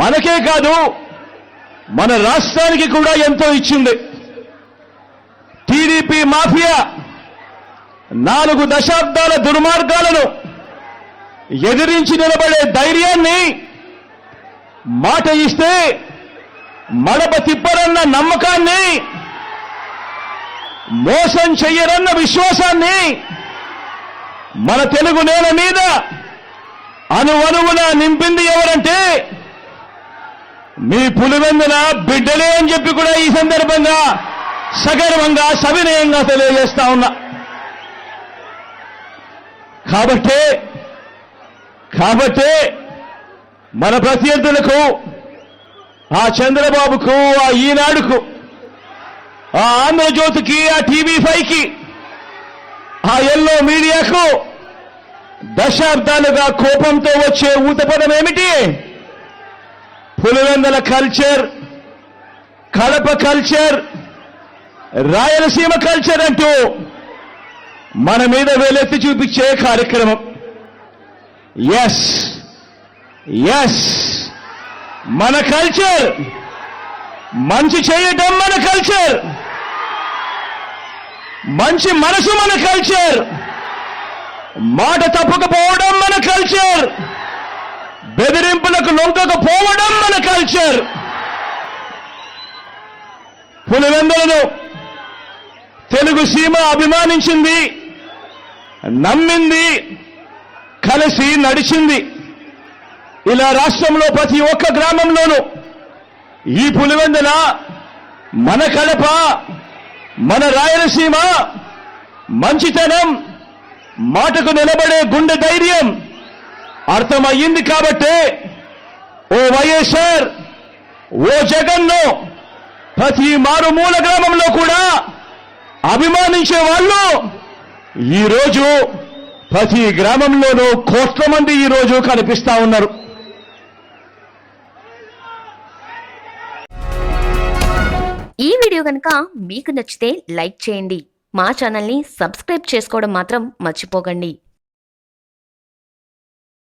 మనకే కాదు మన రాష్ట్రానికి కూడా ఎంతో ఇచ్చింది. టీడీపీ మాఫియా నాలుగు దశాబ్దాల దుర్మార్గాలను ఎదిరించి నిలబడే ధైర్యాన్ని మాట ఇస్తే మడప తిప్పరన్న నమ్మకాన్ని మోసం చెయ్యరన్న విశ్వాసాన్ని మన తెలుగు నేల మీద అనువనువున నింపింది ఎవరంటే మీ పులివెందున బిడ్డలే అని చెప్పి కూడా ఈ సందర్భంగా సగర్వంగా సవినయంగా తెలియజేస్తా ఉన్నా. కాబట్టి కాబట్టే మన ప్రత్యర్థులకు ఆ చంద్రబాబుకు ఆ ఈనాడుకు ఆ ఆంధ్రజ్యోతికి ఆ టీవీ ఫైవ్కి ఆ ఎల్లో మీడియాకు దశాబ్దాలుగా కోపంతో వచ్చే ఊతపదం ఏమిటి? Pulivendula culture Kadapa culture Rayalaseema culture అంటూ మన మీద వేలెత్తి చూపించే కార్యక్రమం. ఎస్ ఎస్ మన కల్చర్ మంచి చేయటం మన కల్చర్ మంచి మనసు మన కల్చర్ మాట తప్పకపోవడం మన కల్చర్ బెదిరింపులకు లొంగకపోవడం మన కల్చర్. పులివెందులను తెలుగు సీమ అభిమానించింది నమ్మింది కలిసి నడిచింది. ఇలా రాష్ట్రంలో ప్రతి ఒక్క గ్రామంలోనూ ఈ పులివెందుల మన కడప మన రాయలసీమ మంచితనం మాటకు నిలబడే గుండె ధైర్యం అర్థమయ్యింది కాబట్టే ఓ వైఎస్ఆర్ ఓ జగన్ను ప్రతి మారుమూల గ్రామంలో కూడా అభిమానించే వాళ్ళు ఈరోజు ప్రతి గ్రామంలోనూ కోట్ల మంది ఈరోజు కనిపిస్తా ఉన్నారు. ఈ వీడియో కనుక మీకు నచ్చితే లైక్ చేయండి. మా ఛానల్ని సబ్స్క్రైబ్ చేసుకోవడం మాత్రం మర్చిపోకండి.